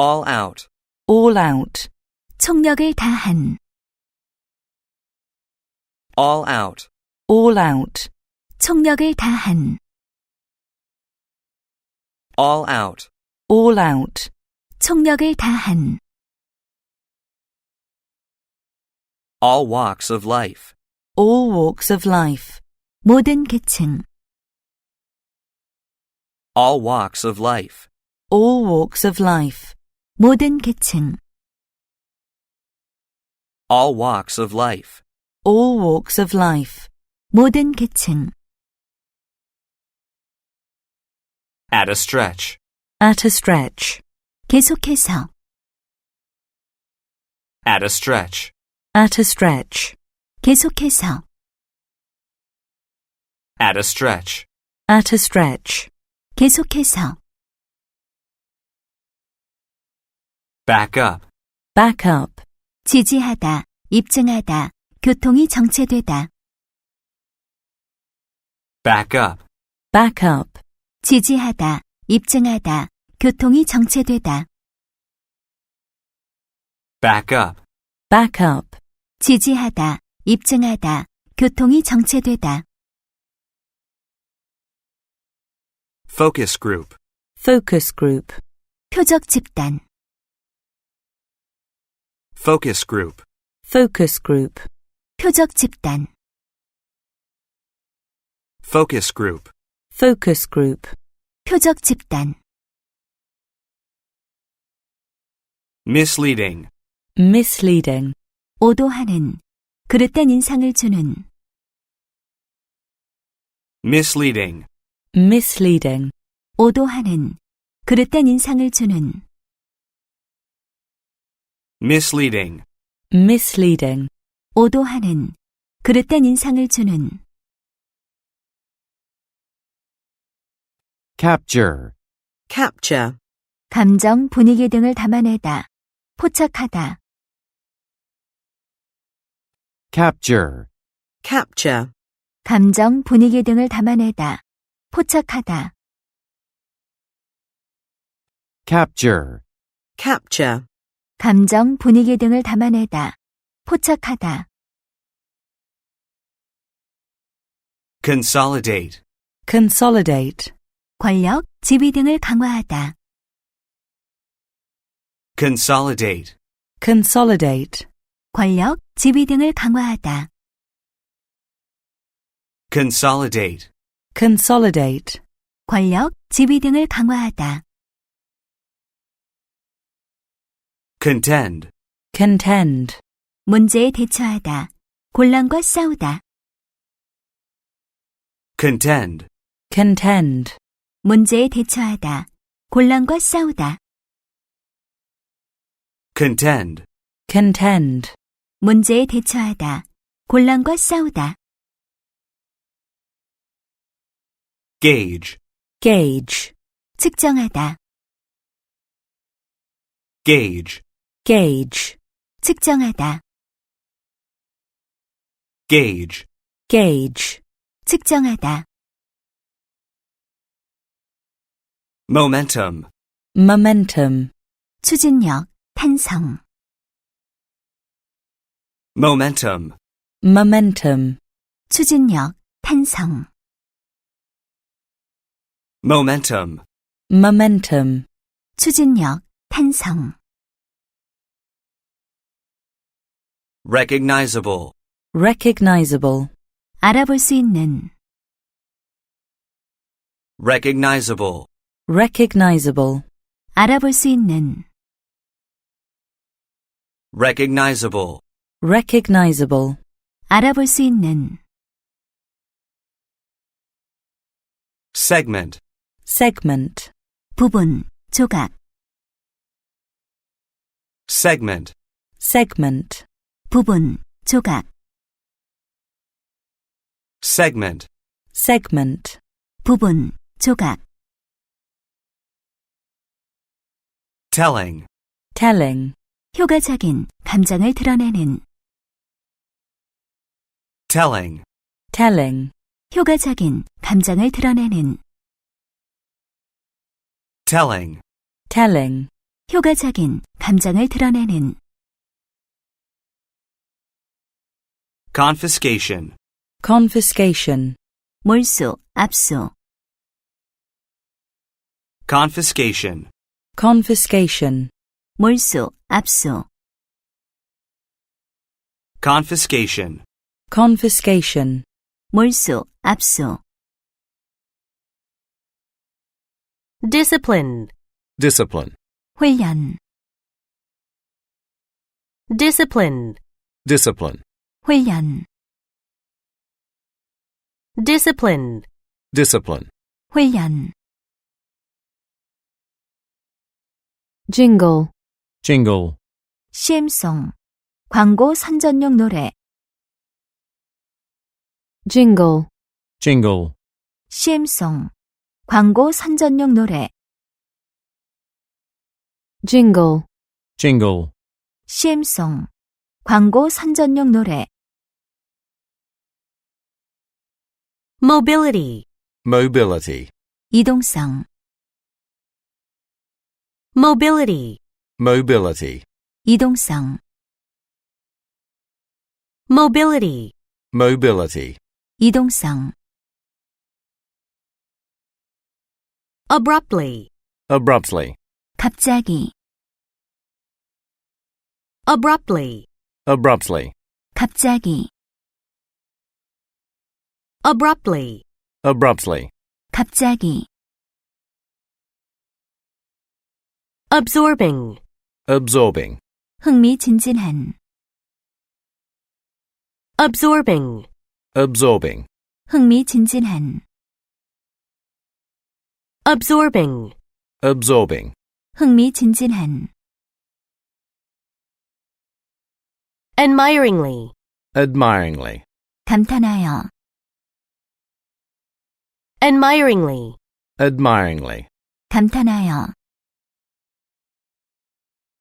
all out, all out, 총력을 다한, all out, all out, 총력을 다한, all out, all out, 총력을 다한, all walks of life, all walks of life, 모든 계층, all walks of life, all walks of life, 모든 계층, all walks of life, all walks of life, 모든 계층, at a stretch, at a stretch, 계속해서, at a stretch, at a stretch, 계속해서, at a stretch, at a stretch, 계속해서, Back up, back up, 지지하다, 입증하다, 교통이 정체되다, back up, back up, 지지하다, 입증하다, 교통이 정체되다, back up, back up, 지지하다, 입증하다, 교통이 정체되다, focus group, focus group, 표적 집단, focus group, focus group, 표적 집단, focus group, focus group, 표적 집단, misleading, misleading, 오도하는, 그릇된 인상을 주는, misleading, misleading, 오도하는, 그릇된 인상을 주는, misleading, misleading, 오도하는, 그릇된 인상을 주는, capture, capture, 감정, 분위기 등을 담아내다, 포착하다, capture, capture, 감정, 분위기 등을 담아내다, 포착하다, capture, capture, 감정, 분위기 등을 담아내다, 포착하다, consolidate, consolidate, 권력, 지위 등을 강화하다, consolidate, consolidate, 권력, 지위 등을 강화하다, consolidate, consolidate, 권력, 지위 등을 강화하다, contend, contend, 문제에 대처하다, 곤란과 싸우다, contend, contend, 문제에 대처하다, 곤란과 싸우다, contend, contend, 문제에 대처하다, 곤란과 싸우다, gauge, gauge, 측정하다, gauge, gauge, 측정하다, gauge, gauge, 측정하다, momentum, momentum, 추진력, 탄성, momentum, momentum, 추진력, 탄성, momentum, momentum, 추진력, 탄성, recognizable, recognizable, 알아볼 수 있는, recognizable, recognizable, 알아볼 수 있는, recognizable, recognizable, 알아볼 수 있는, segment, segment, 부분, 조각, segment, segment, 부분, 조각, segment, segment, 부분, 조각, telling, telling, 효과적인 감정을 드러내는, telling, telling, 효과적인 감정을 드러내는, telling, telling, 효과적인 감정을 드러내는 confiscation, confiscation, 몰수, 압수, confiscation, confiscation, 몰수, 압수, confiscation, confiscation, 몰수, 압수, discipline, discipline, 훈련, discipline, discipline, 훈련, discipline, discipline, 훈련, jingle, jingle, CM송, 광고 선전용 노래, jingle, jingle, CM송, 광고 선전용 노래, jingle, jingle, CM송, 광고 선전용 노래, mobility, mobility, 이동성, mobility, mobility, 이동성, mobility, mobility, 이동성, abruptly, abruptly, 갑자기, abruptly, abruptly, 갑자기, abruptly, abruptly, 갑자기, absorbing, absorbing, 흥미진진한, absorbing, absorbing, 흥미진진한, absorbing, absorbing, 흥미진진한, admiringly, admiringly, 감탄하여, admiringly, admiringly, 감탄하여,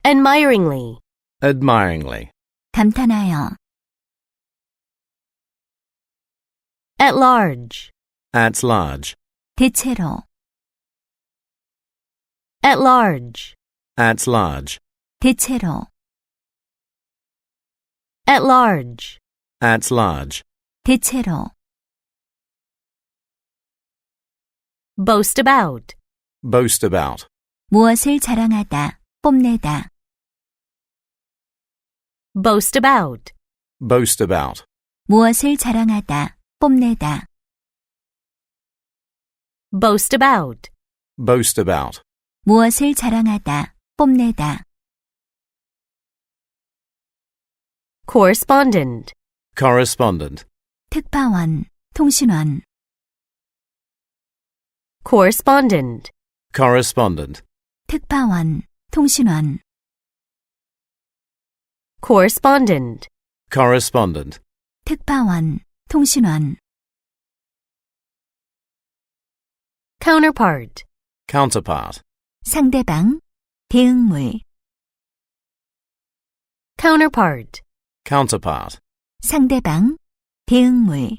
admiringly, admiringly, 감탄하여, at large, at large, 대체로, at large, at large, 대체로, at large, at large, 대체로, boast about, boast about, 무엇을 자랑하다, 뽐내다, boast about, boast about, 무엇을 자랑하다, 뽐내다, boast about, boast about, 무엇을 자랑하다, 뽐내다, correspondent, correspondent, 특파원, 통신원, correspondent, correspondent, 특파원, 통신원, correspondent, correspondent, 특파원, 통신원, counterpart, counterpart, 상대방, 대응물, counterpart, counterpart, 상대방, 대응물,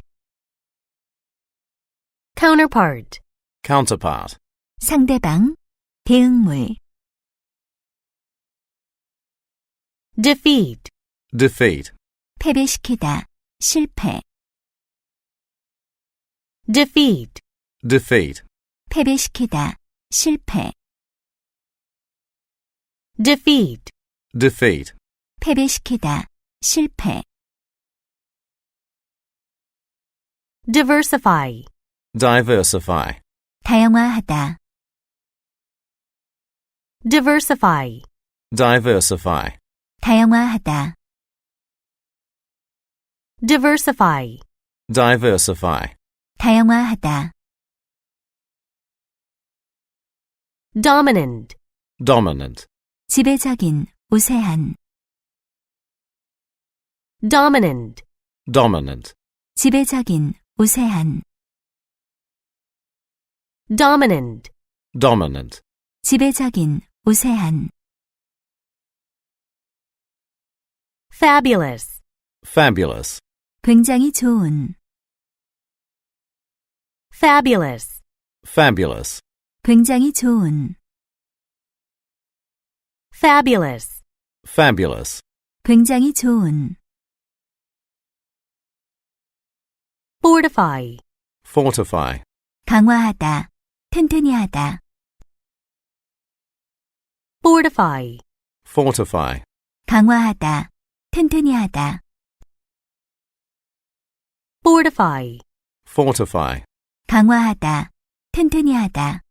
counterpart, counterpart, 상대방, 대응물, defeat, defeat, 패배시키다, 실패, defeat, defeat, 패배시키다, 실패, defeat, defeat, 패배시키다, 실패, diversify, diversify, 다양화하다, diversify, diversify, 다양화하다, diversify, diversify, 다양화하다, dominant, dominant, 지배적인, 우세한, dominant, dominant, 지배적인, 우세한, dominant, dominant, 지배적인, 우세한, fabulous, fabulous, 굉장히 좋은, fabulous, fabulous, 굉장히 좋은, fabulous, fabulous, 굉장히 좋은, fortify, fortify, 강화하다, 튼튼히 하다, fortify, fortify, 강화하다, 튼튼히 하다, fortify, fortify, 강화하다, 튼튼히 하다,